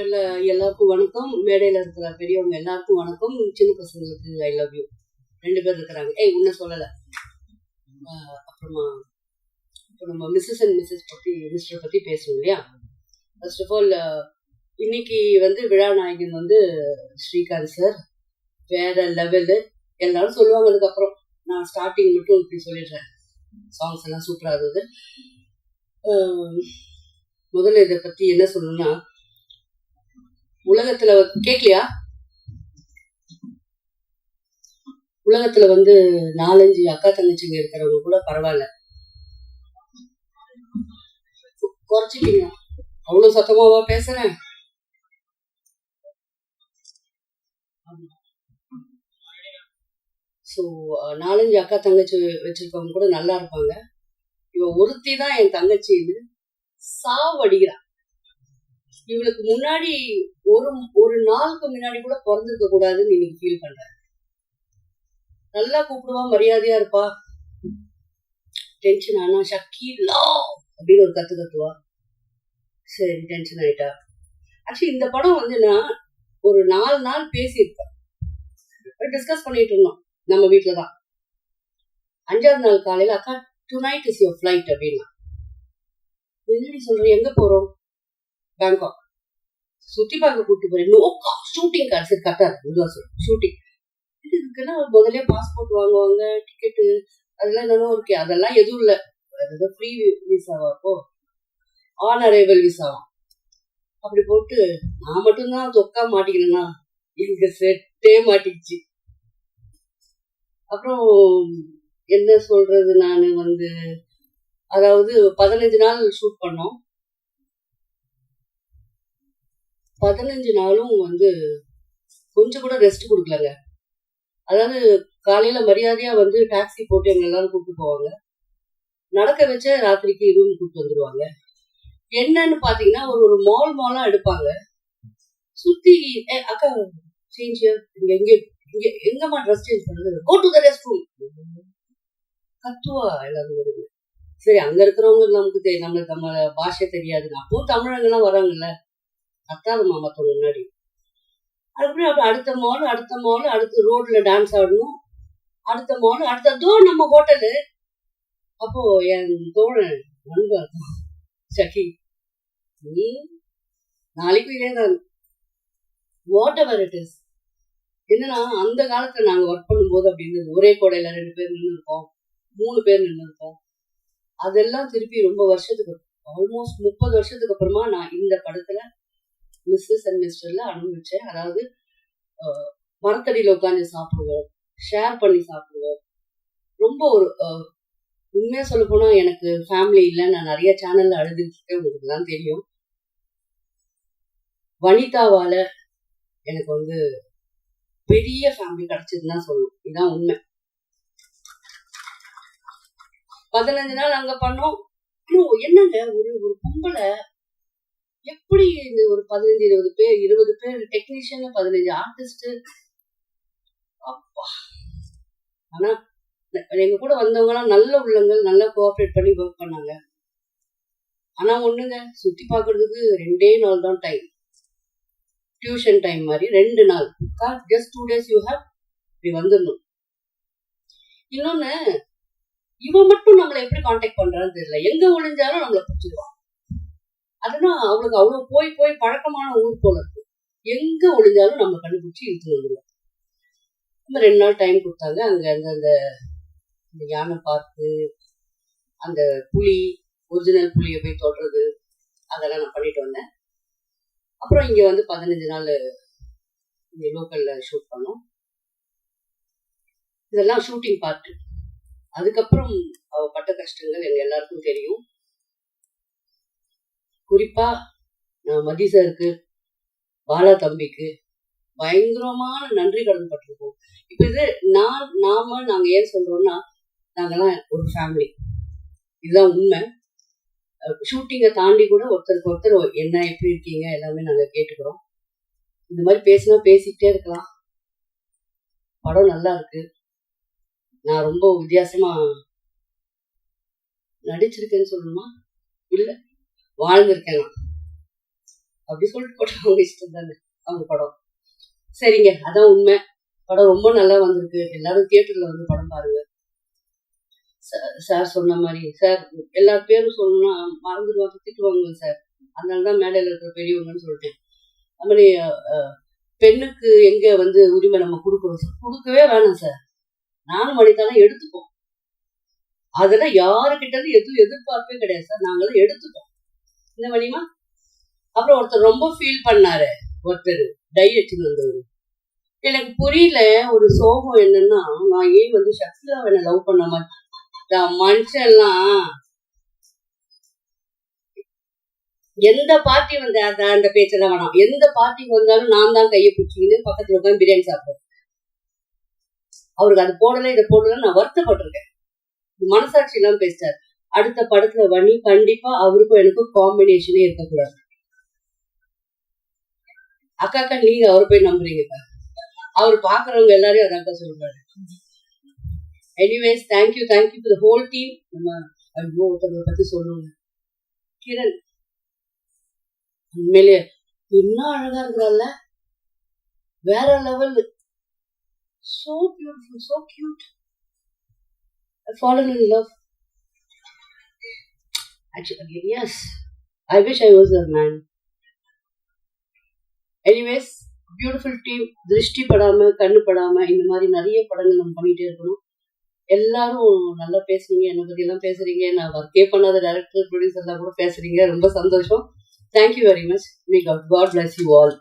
முதல்ல எல்லாருக்கும் வணக்கம். மேடையில இருக்கிற பெரியவங்க எல்லாருக்கும் வணக்கம். சின்ன பசங்களுக்கு ஐ லவ் யூ ரெண்டு பேர் இருக்கிறாங்க. ஏய் உன்ன சொல்லல. அப்புறமா இப்போ நம்ம மிஸ்ஸஸ் அண்ட் மிஸ்ஸஸ் பத்தி மிஸ்டர் பத்தி பேசணும் இல்லையா? ஃபர்ஸ்ட் ஆஃப் ஆல் இன்னைக்கு வந்து விழா நாயகன் வந்து ஸ்ரீகாந்த் சார் வேற லெவலு எல்லாரும் சொல்லுவாங்க அதுக்கப்புறம். நான் ஸ்டார்டிங் மட்டும் இப்படி சொல்லிடுறேன். சாங்ஸ் எல்லாம் சூப்பராக இருந்தது. ஆஹ் முதல்ல இதை பத்தி என்ன சொல்லணும்னா உலகத்துல வந்து- கேக்கலையா? உலகத்துல வந்து நாலஞ்சு அக்கா தங்கச்சிங்க இருக்கிறவங்க கூட பரவாயில்ல. கு- அவ்வளவு சத்தமாவா பேசுறேன் ஸோ நாலஞ்சு அக்கா தங்கச்சி வச்சிருக்கவங்க கூட நல்லா இருப்பாங்க. இவ ஒருத்தி தான் என் தங்கச்சின்னு சாவடிக்கிறா. இவளுக்கு முன்னாடி ஒரு ஒரு நாளுக்கு முன்னாடி கூட பிறந்திருக்க கூடாதுன்னு இன்னைக்கு ஃபீல் பண்றேன் நல்லா கூப்பிடுவா மரியாதையா இருப்பா. டென்ஷன் ஆனா ஷக்கீலா அப்படின்னு ஒரு கத்து கத்துவா. சரி டென்ஷன் ஆயிட்டா. ஆக்சுவலி இந்த படம் வந்து நான் ஒரு நாலு நாள் பேசியிருப்பேன் டிஸ்கஸ் பண்ணிட்டு இருந்தோம் நம்ம வீட்டில தான். அஞ்சாவது நாள் காலையில அக்கா tonight is your flight அப்படின்னா. என்னடி சொல்ற எங்க போறோம்? பேங்காக் சுத்தி பார்க்க கூட்டு போறேன். நோக்கா ஷூட்டிங் கார் சரி கரெக்டா ஷூட்டிங் இதுக்கெல்லாம் முதல்ல பாஸ்போர்ட் வாங்குவாங்க டிக்கெட்டு அதெல்லாம் என்னென்ன இருக்கு அதெல்லாம் எதுவும் இல்லை. அதாவது ஃப்ரீ விசாவா அப்போ. ஆன் அரைவல் விசாவா அப்படி போட்டு நான் மட்டும்தான் தொக்கா மாட்டிக்கிறேன்னா இங்க செட்டே மாட்டிக்கிச்சு. அப்புறம் என்ன சொல்றது நான் வந்து அதாவது பதினஞ்சு நாள் ஷூட் பண்ணோம். பதினஞ்சு நாளும் வந்து கொஞ்சம் கூட ரெஸ்ட் கொடுக்கலங்க. அதாவது காலையில மரியாதையா வந்து டாக்ஸி போட்டு எங்க எல்லாரும் கூப்பிட்டு போவாங்க. நடக்க வச்ச ராத்திரிக்கு ரூம் கூப்பிட்டு வந்துருவாங்க. என்னன்னு பாத்தீங்கன்னா ஒரு ஒரு மால் மாலா எடுப்பாங்க. சுத்தி ஏ அக்கா சேஞ்ச் இங்க எங்க இங்க எங்கம்மா ட்ரெஸ் சேஞ்ச் பண்ணுறது go to the rest room கத்துவா எல்லாரும் வருது. சரி அங்க இருக்கிறவங்க நமக்கு தெ- நம்மளுக்கு நம்ம பாஷை தெரியாது. அப்போ தமிழங்கெல்லாம் வராங்கல்ல. வராங்கல்ல மாமா முன்னாடி. அப்படி அப்படி அடுத்த மால் அடுத்த மால் அடுத்த ரோட்ல டான்ஸ் ஆடணும். அடுத்த மால் அடுத்த தோ நம்ம ஹோட்டலு அப்போ என் தோழன் நண்பர் சகி நீ நாளைக்கும் இதே தான். வாட் எவர் இட் இஸ் என்னன்னா அந்த காலத்துல நாங்க ஒர்க் பண்ணும்போது அப்படின்னு ஒரே கோடையில ரெண்டு பேர் நின்று இருப்போம் மூணு பேர் நின்று இருப்போம் அதெல்லாம் திருப்பி ரொம்ப வருஷத்துக்கு ஆல்மோஸ்ட் முப்பது வருஷத்துக்கு அப்புறமா நான் இந்த படத்துல மிஸ்ஸஸ் அண்ட் மிஸ்டர்ல அனுபவிச்சேன். அதாவது மரத்தடியில் உட்காந்து சாப்பிடுவோம் ஷேர் பண்ணி சாப்பிடுவோம். ரொம்ப ஒரு அஹ், உண்மையா சொல்ல போனா எனக்கு ஃபேமிலி இல்லை. நான் நிறைய சேனல்ல அழுதுருக்கேன் உங்களுக்கு தான் தெரியும். வனிதாவால எனக்கு வந்து பெரிய ஃபேமிலி கிடைச்சதுன்னு தான் சொல்லணும். இதுதான் உண்மை. பதினஞ்சு நாள் அங்க பண்ணோம். என்னங்க ஒரு ஒரு பொம்பளை எப்படி இந்த ஒரு பதினஞ்சு இருபது பேர் இருபது பேர் டெக்னீஷியன் பதினஞ்சு ஆர்டிஸ்ட் அப்பா. ஆனா எங்க கூட வந்தவங்க எல்லாம் நல்ல உள்ளங்கள் நல்லா கோஆப்ரேட் பண்ணி ஒர்க் பண்ணாங்க. ஆனா ஒண்ணுங்க சுத்தி பாக்குறதுக்கு ரெண்டே நாள் தான் டைம் டியூஷன் டைம் மாதிரி ரெண்டு நாள். Just two days you have இப்படி வந்துடணும். இன்னொன்னு இவன் மட்டும் நம்மளை எப்படி காண்டாக்ட் பண்றான்னு தெரியல. எங்க ஒளிஞ்சாலும் நம்மளை பிடிச்சிருவான். அதுனா அவளுக்கு அவ்வளவு போய் போய் பழக்கமான ஊர் போல இருக்கு. எங்க ஒளிஞ்சாலும் நம்ம கண்டுபிடிச்சி இழுத்து வந்துடுவோம் நம்ம ரெண்டு நாள் டைம் கொடுத்தாங்க. அங்க அந்த அந்த இந்த யானை பார்த்து அந்த புலி ஒரிஜினல் புலியை போய் தொடுறது அதெல்லாம் நான் பண்ணிட்டு வந்தேன். அப்புறம் இங்கே வந்து பதினஞ்சு நாள் இந்த லோக்கல்ல ஷூட் பண்ணோம். இதெல்லாம் ஷூட்டிங் பார்ட்டு அதுக்கப்புறம் அவள் பட்ட கஷ்டங்கள் எங்கள் எல்லாருக்கும் தெரியும். குறிப்பாக நான் மதி சாருக்கு பாலா தம்பிக்கு பயங்கரமான நன்றி கடன் பட்டிருக்கோம். இப்போ இது நான் நாம நாங்க ஏன் சொல்றோம்னா நாங்கள்லாம் ஒரு ஃபேமிலி இதுதான் உண்மை. ஷூட்டிங்கை தாண்டி கூட ஒருத்தருக்கு ஒருத்தர் என்ன எப்படி இருக்கீங்க எல்லாமே நாங்க கேட்டுக்கிறோம். இந்த மாதிரி பேசினா பேசிக்கிட்டே இருக்கலாம். படம் நல்லா இருக்கு. நான் ரொம்ப வித்தியாசமா நடிச்சிருக்கேன்னு சொல்லணுமா? இல்ல. வாழ்ந்திருக்கேன் அப்படி சொல்லிட்டு போட்டு அவங்க இஷ்டம் தானே அவங்க படம். சரிங்க அதான் உண்மை. படம் ரொம்ப நல்லா வந்திருக்கு. எல்லாரும் தியேட்டர்ல வந்து படம் பாருங்க. சார் சார் சொன்ன மாதிரி சார் எல்லா பேரும் சொல்லணும்னா மறந்துடுவாங்க திட்டுவாங்க சார். அதனால தான் மேடையில் இருக்கிற பெரியவங்கன்னு சொல்லிட்டேன். அது மாதிரி பெண்ணுக்கு எங்க வந்து உரிமை நம்ம கொடுக்குறோம் சார்? கொடுக்கவே வேணாம் சார். நானும் மணித்தாலும் எடுத்துப்போம். அதெல்லாம் யாருக்கிட்ட எதுவும் எதிர்பார்ப்பே கிடையாது சார். நாங்களாம் எடுத்துப்போம். இந்த வழியுமா அப்புறம் ஒருத்தர் ரொம்ப ஃபீல் பண்ணாரு ஒருத்தர் டை வச்சுன்னு வந்தவர். எனக்கு புரியல ஒரு சோகம் என்னன்னா நான் ஏன் வந்து சக்திதா என்ன லவ் பண்ண மாதிரி மனுஷன்லாம் எந்த பார்ட்டி வந்து அந்த அந்த பேச்செல்லாம் வேணாம். எந்த பார்ட்டிக்கு வந்தாலும் நான் தான் கையை பிடிச்சிக்கின்னு பக்கத்துல உட்காந்து பிரியாணி சாப்பிடுவேன். அவருக்கு அது போடல இதை போடல நான் வருத்தப்பட்டிருக்கேன். மனசாட்சி எல்லாம் பேசிட்டாரு அடுத்த படத்துல பண்ணி கண்டிப்பா அவருக்கும் எனக்கும் காம்பினேஷனே இருக்கக்கூடாது. அக்கா அக்கா நீங்க அவரை போய் நம்புறீங்க அவர் பாக்குறவங்க எல்லாரையும் அது அக்கா சொல்றாரு. Anyways thank you thank you for whole team நம்ம ஐயோ ஒருத்தவங்களை பத்தி சொல்லுவோம் கிரண். உண்மையிலே இன்னும் அழகா இருக்கிறாள்ல வேற level so beautiful so cute fallen in love actually yes. I wish i was a man. Anyways beautiful team திருஷ்டி படாம கண்ணு படாம இந்த மாதிரி நிறைய படங்கள் நம்ம பண்ணிட்டே இருக்கணும். எல்லாரும் நல்லா பேசுறீங்க என்னை பத்தி எல்லாம் பேசுறீங்க. நான் ஒர்க்கே பண்ணாத டேரக்டர் ப்ரொடியூசர்லாம் கூட பேசுறீங்க. ரொம்ப சந்தோஷம். Thank you very much may God bless you all